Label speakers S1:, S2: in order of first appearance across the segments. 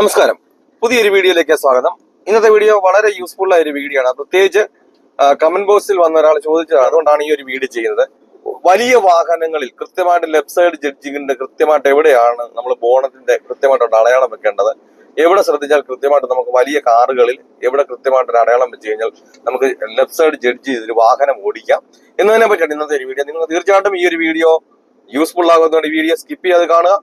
S1: നമസ്കാരം. പുതിയൊരു വീഡിയോയിലേക്ക് സ്വാഗതം. ഇന്നത്തെ വീഡിയോ വളരെ യൂസ്ഫുൾ ആയ ഒരു വീഡിയോ ആണ്. പ്രത്യേകിച്ച് കമന്റ് ബോക്സിൽ വന്ന ഒരാൾ ചോദിച്ചത് അതുകൊണ്ടാണ് ഈ ഒരു വീഡിയോ ചെയ്യുന്നത്. വലിയ വാഹനങ്ങളിൽ കൃത്യമായിട്ട് ലെഫ്റ്റ് സൈഡ് ജഡ്ജിങ്ങിന്റെ കൃത്യമായിട്ട് എവിടെയാണ് നമ്മൾ ബോണത്തിന്റെ കൃത്യമായിട്ട് അടയാളം വെക്കേണ്ടത്? എവിടെ ശ്രദ്ധിച്ചാൽ കൃത്യമായിട്ട് നമുക്ക് വലിയ കാറുകളിൽ എവിടെ കൃത്യമായിട്ട് അടയാളം വെച്ച് കഴിഞ്ഞാൽ നമുക്ക് ലെഫ്റ്റ് സൈഡ് ജഡ്ജ് ചെയ്തൊരു വാഹനം ഓടിക്കാം. എന്നതിനെ പറ്റിയാണ് ഇന്നത്തെ ഒരു വീഡിയോ. നിങ്ങൾ തീർച്ചയായിട്ടും ഈ ഒരു വീഡിയോ യൂസ്ഫുൾ ആകുന്നതുകൊണ്ട് വീഡിയോ സ്കിപ്പ് ചെയ്ത് കാണുക.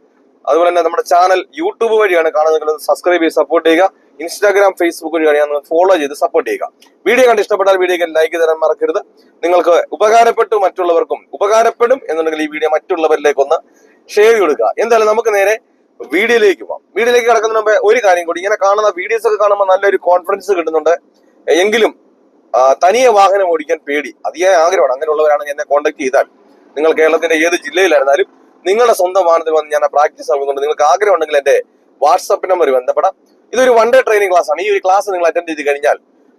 S1: അതുപോലെ തന്നെ നമ്മുടെ ചാനൽ യൂട്യൂബ് വഴിയാണ് കാണുന്നത് സബ്സ്ക്രൈബ് ചെയ്ത് സപ്പോർട്ട് ചെയ്യുക. ഇൻസ്റ്റാഗ്രാം ഫേസ്ബുക്ക് വഴിയാണ് ഫോളോ ചെയ്ത് സപ്പോർട്ട് ചെയ്യുക. വീഡിയോ കണ്ട് ഇഷ്ടപ്പെട്ടാൽ വീഡിയോക്ക് ലൈക്ക് തരാൻ മറക്കരുത്. നിങ്ങൾക്ക് ഉപകാരപ്പെട്ടു മറ്റുള്ളവർക്കും ഉപകാരപ്പെടും എന്നുണ്ടെങ്കിൽ ഈ വീഡിയോ മറ്റുള്ളവരിലേക്ക് ഒന്ന് ഷെയർ കൊടുക്കുക. എന്തായാലും നമുക്ക് നേരെ വീഡിയോയിലേക്ക് പോവാം. വീഡിയോയിലേക്ക് കിടക്കുന്നതിന് മുമ്പ് ഒരു കാര്യം കൂടി. ഇങ്ങനെ കാണുന്ന വീഡിയോസ് ഒക്കെ കാണുമ്പോൾ നല്ലൊരു കോൺഫിഡൻസ് കിട്ടുന്നുണ്ട്. എങ്കിലും തനിയെ വാഹനം ഓടിക്കാൻ പേടി. അതിയായ ആഗ്രഹമാണ്. അങ്ങനെയുള്ളവരാണെങ്കിൽ എന്നെ കോൺടാക്ട് ചെയ്താൽ. നിങ്ങൾ കേരളത്തിന്റെ ഏത് ജില്ലയിലായിരുന്നാലും നിങ്ങളുടെ സ്വന്തം വാഹനത്തിൽ വന്ന് ഞാൻ പ്രാക്ടീസ് നൽകുന്നുണ്ട് നിങ്ങൾക്ക് ആഗ്രഹം ഉണ്ടെങ്കിൽ എന്റെ വാട്സപ്പ് നമ്പർ ബന്ധപ്പെടാം. ഇതൊരു വൺ ഡേ ട്രെയിനിങ് ക്ലാസ് ആണ്. ഈ ഒരു ക്ലാസ് നിങ്ങൾ അറ്റൻഡ് ചെയ്ത് കഴിഞ്ഞാൽ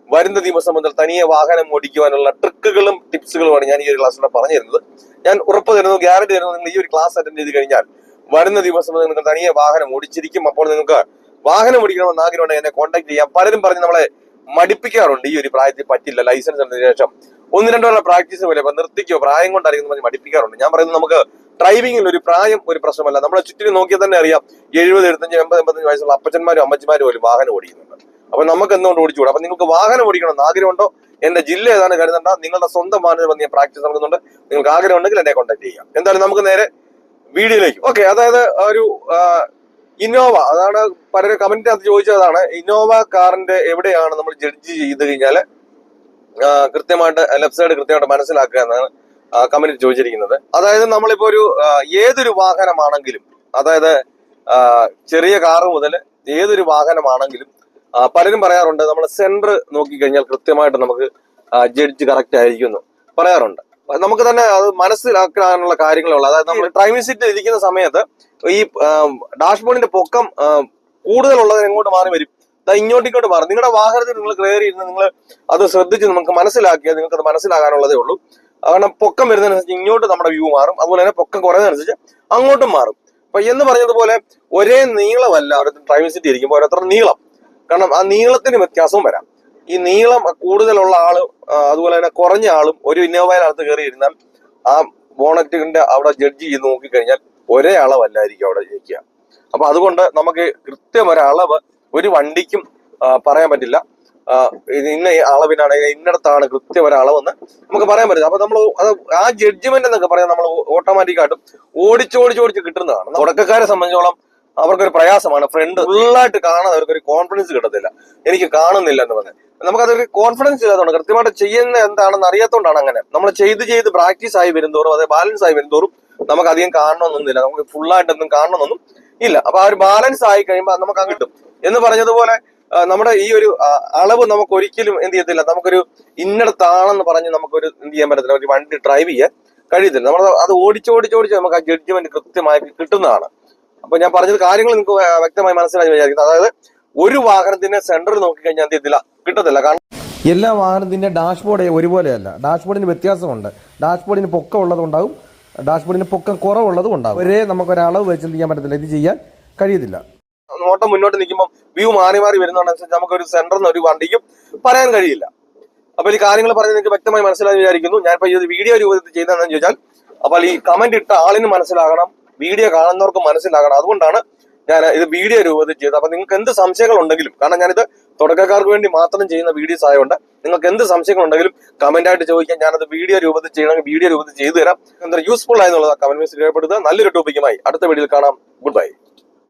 S1: വരുന്ന ദിവസം മുതൽ തനിയെ വാഹനം ഓടിക്കുവാനുള്ള ട്രിക്കുകളും ടിപ്സുകളുമാണ് ഞാൻ ഈ ഒരു ക്ലാസ്സിലൂടെ പറഞ്ഞു തരുന്നത് ഞാൻ ഉറപ്പ് തരുന്നു ഗ്യാരണ്ടി തരുന്നു നിങ്ങൾ ഈ ഒരു ക്ലാസ് അറ്റൻഡ് ചെയ്ത് കഴിഞ്ഞാൽ വരുന്ന ദിവസം മുതൽ നിങ്ങൾ തനിയെ വാഹനം ഓടിച്ചിരിക്കും. അപ്പോൾ നിങ്ങൾക്ക് വാഹനം ഓടിക്കണമെന്ന് ആഗ്രഹമുണ്ടെങ്കിൽ എന്നെ കോൺടാക്ട് ചെയ്യാം. പലരും പറഞ്ഞ് നമ്മളെ മടിപ്പിക്കാറുണ്ട്. ഈ ഒരു പ്രായത്തിൽ പറ്റില്ല ലൈസൻസ് എടുത്തതിനു ശേഷം. ഒന്ന് രണ്ടോ പ്രാക്ടീസ് പോലെ നിർത്തിക്കോ പ്രായം കൊണ്ടായിരിക്കും മടിപ്പിക്കാറുണ്ട്. ഞാൻ പറയുന്നത് നമുക്ക് ഡ്രൈവിംഗിൽ ഒരു പ്രായം ഒരു പ്രശ്നമല്ല. നമ്മളെ ചുറ്റിനും നോക്കിയാൽ തന്നെ അറിയാം. എഴുപത് എഴുപത്തഞ്ച് എൺപത് എൺപത്തഞ്ച് വയസ്സുള്ള അപ്പച്ചന്മാരും അമ്മച്ചിമാരും പോലും വാഹനം ഓടിക്കുന്നുണ്ട്. അപ്പൊ നമുക്ക് എന്തുകൊണ്ട് ഓടിച്ചുകൂടാ? അപ്പൊ നിങ്ങൾക്ക് വാഹനം ഓടിക്കണം എന്ന് ആഗ്രഹമുണ്ടോ? എന്റെ ജില്ല ഏതാണ് കരുതണ്ട? നിങ്ങളുടെ സ്വന്തം വാഹനത്തിൽ വന്ന് ഞാൻ പ്രാക്ടീസ് നടക്കുന്നുണ്ട് നിങ്ങൾക്ക് ആഗ്രഹം ഉണ്ടെങ്കിൽ എന്നെ കോൺടാക്ട് ചെയ്യാം. എന്തായാലും നമുക്ക് നേരെ വീഡിയോയിലേക്ക്. ഓക്കെ അതായത് ഒരു ഇന്നോവ. അതാണ് പലരും കമന്റിനകത്ത് ചോദിച്ചതാണ്. ഇന്നോവ കാറിന്റെ എവിടെയാണ് നമ്മൾ ജഡ്ജ് ചെയ്ത് കഴിഞ്ഞാൽ കൃത്യമായിട്ട് ലെഫ്റ്റ് സൈഡ് കൃത്യമായിട്ട് മനസ്സിലാക്കുക എന്നാണ് കമന്റ് ചോദിച്ചിരിക്കുന്നത്. അതായത് നമ്മളിപ്പോ ഒരു ഏതൊരു വാഹനമാണെങ്കിലും അതായത് ചെറിയ കാറ് മുതൽ ഏതൊരു വാഹനമാണെങ്കിലും പലരും പറയാറുണ്ട് നമ്മൾ സെന്റർ നോക്കിക്കഴിഞ്ഞാൽ കൃത്യമായിട്ട് നമുക്ക് ജഡ്ജ് കറക്റ്റ് ആയിരിക്കുന്നു പറയാറുണ്ട്. നമുക്ക് തന്നെ അത് മനസ്സിലാക്കാനുള്ള കാര്യങ്ങളുള്ള അതായത് നമ്മൾ ഡ്രൈവിംഗ് സീറ്റിൽ ഇരിക്കുന്ന സമയത്ത് ഈ ഡാഷ്ബോർഡിന്റെ പൊക്കം കൂടുതലുള്ളത് എങ്ങോട്ട് മാറി വരും? ദാ ഇങ്ങോട്ട് ഇങ്ങോട്ട് മാറും. നിങ്ങളുടെ വാഹനത്തിൽ നിങ്ങൾ കയറി ഇരുന്ന് നിങ്ങൾ അത് ശ്രദ്ധിച്ച് നമുക്ക് മനസ്സിലാക്കിയാൽ നിങ്ങൾക്ക് അത് മനസ്സിലാകാനുള്ളതേ ഉള്ളൂ. കാരണം പൊക്കം വരുന്നതിനനുസരിച്ച് ഇങ്ങോട്ട് നമ്മുടെ വ്യൂ മാറും. അതുപോലെ തന്നെ പൊക്കം കുറയുന്നതനുസരിച്ച് അങ്ങോട്ടും മാറും. അപ്പൊ എന്ന് പറഞ്ഞതുപോലെ ഒരേ നീളമല്ല ഓരോരുത്തർ ഡ്രൈവിംഗ് സീറ്റ് ഇരിക്കുമ്പോൾ ഓരോരുത്തർ നീളം. കാരണം ആ നീളത്തിന് വ്യത്യാസവും വരാം. ഈ നീളം കൂടുതലുള്ള ആൾ അതുപോലെ തന്നെ കുറഞ്ഞ ആളും ഒരു ഇന്നോവയിനകത്ത് കയറി ഇരുന്നാൽ ആ ബോണറ്റിന്റെ അവിടെ ജഡ്ജ് ചെയ്ത് നോക്കിക്കഴിഞ്ഞാൽ ഒരേ അളവല്ലായിരിക്കും അവിടെ ജയിക്കുക അപ്പൊ അതുകൊണ്ട് നമുക്ക് കൃത്യം ഒരളവ് ഒരു വണ്ടിക്കും പറയാൻ പറ്റില്ല. ഇന്ന അളവിനാണ് ഇന്നടത്താണ് കൃത്യം ഒരളവെന്ന് നമുക്ക് പറയാൻ പറ്റില്ല. അപ്പൊ നമ്മൾ അത് ആ ജഡ്ജ്മെന്റ് എന്നൊക്കെ പറയാൻ നമ്മൾ ഓട്ടോമാറ്റിക് ആയിട്ടും ഓടിച്ചോടിച്ചോടിച്ച് കിട്ടുന്നതാണ്. തുടക്കക്കാരെ സംബന്ധിച്ചോളം അവർക്കൊരു പ്രയാസമാണ്. ഫ്രണ്ട് ഫുള്ളായിട്ട് കാണാൻ അവർക്കൊരു കോൺഫിഡൻസ് കിട്ടത്തില്ല. എനിക്ക് കാണുന്നില്ല എന്ന് പറഞ്ഞാൽ നമുക്കതൊരു കോൺഫിഡൻസ് ഇല്ലാത്തതുകൊണ്ട് കൃത്യമായിട്ട് ചെയ്യുന്ന എന്താണെന്ന് അറിയാത്തതുകൊണ്ടാണ് അങ്ങനെ. നമ്മൾ ചെയ്ത് ചെയ്ത് പ്രാക്ടീസ് ആയി വരുന്നതോറും അതെ ബാലൻസ് ആയി വരുന്നതോറും നമുക്ക് അധികം കാണണമെന്നൊന്നുമില്ല നമുക്ക് ഫുള്ളായിട്ടൊന്നും കാണണമെന്നൊന്നും ഇല്ല. അപ്പൊ ആ ഒരു ബാലൻസ് ആയി കഴിയുമ്പോൾ നമുക്ക് കിട്ടും. എന്ന് പറഞ്ഞതുപോലെ നമ്മുടെ ഈ ഒരു അളവ് നമുക്ക് ഒരിക്കലും എന്ത് ചെയ്യത്തില്ല. നമുക്കൊരു ഇന്നടത്താണെന്ന് പറഞ്ഞ് നമുക്കൊരു എന്ത് ചെയ്യാൻ പറ്റത്തില്ല. ഒരു വണ്ടി ഡ്രൈവ് ചെയ്യാൻ കഴിയത്തില്ല. നമ്മൾ അത് ഓടിച്ചോടിച്ചോടിച്ച് നമുക്ക് ആ ജഡ്ജ്മെന്റ് കൃത്യമായി കിട്ടുന്നതാണ്. അപ്പൊ ഞാൻ പറഞ്ഞത് കാര്യങ്ങൾ നിങ്ങൾക്ക് വ്യക്തമായി മനസ്സിലായി വിചാരിക്കുന്നത് അതായത് ഒരു വാഹനത്തിന്റെ സെന്റർ നോക്കിക്കഴിഞ്ഞാൽ എന്ത് ചെയ്യത്തില്ല? കിട്ടത്തില്ല. കാരണം
S2: എല്ലാ വാഹനത്തിന്റെ ഡാഷ്ബോർഡ് ഒരുപോലെയല്ല. ഡാഷ്ബോർഡിന് വ്യത്യാസമുണ്ട്. ഡാഷ്ബോർഡിന് പൊക്കം ഉള്ളതുണ്ടാവും ഡാഷ്ബോർഡിന് പൊക്കം കുറവുള്ളതും ഉണ്ടാവും ഒരേ നമുക്ക് ഒരു അളവ് വെച്ച് ചെയ്യാൻ പറ്റത്തില്ല. ഇത് ചെയ്യാൻ കഴിയത്തില്ല.
S1: നോട്ടം മുന്നോട്ട് നിൽക്കുമ്പോൾ വ്യൂ മാറി മാറി വരുന്നതനുസരിച്ച് നമുക്ക് ഒരു നിന്ന് ഒരു വണ്ടിക്കും പറയാൻ കഴിയില്ല. അപ്പോൾ ഈ കാര്യങ്ങൾ പറഞ്ഞ് നിങ്ങൾക്ക് വ്യക്തമായി മനസ്സിലായി വിചാരിക്കുന്നു. ഇപ്പൊ ഇത് വീഡിയോ രൂപത്തിൽ ചെയ്തതെന്ന് ചോദിച്ചാൽ അപ്പോൾ ഈ കമന്റ് ഇട്ട ആളിന് മനസ്സിലാകണം വീഡിയോ കാണുന്നവർക്ക് മനസ്സിലാകണം. അതുകൊണ്ടാണ് ഞാൻ ഇത് വീഡിയോ രൂപത്തിൽ ചെയ്തത്. അപ്പൊ നിങ്ങൾക്ക് എന്ത് സംശയങ്ങൾ ഉണ്ടെങ്കിലും കാരണം ഞാനിത് തുടക്കക്കാർക്ക് വേണ്ടി മാത്രം ചെയ്യുന്ന വീഡിയോസ് ആയതുകൊണ്ട് നിങ്ങൾക്ക് എന്ത് സംശയങ്ങൾ ഉണ്ടെങ്കിലും കമന്റ് ആയിട്ട് ചോദിക്കാൻ ഞാനത് വീഡിയോ രൂപത്തിൽ ചെയ്യണമെങ്കിൽ വീഡിയോ രൂപത്തിൽ ചെയ്തു തരാം. എന്താ യൂസ്ഫുൾ ആയെന്നുള്ളത് കമന്റ് മീൻസ് രേഖപ്പെടുത്തുക. നല്ലൊരു ടോപ്പിക്കുമായി അടുത്ത വീഡിയോയിൽ കാണാം. Good bye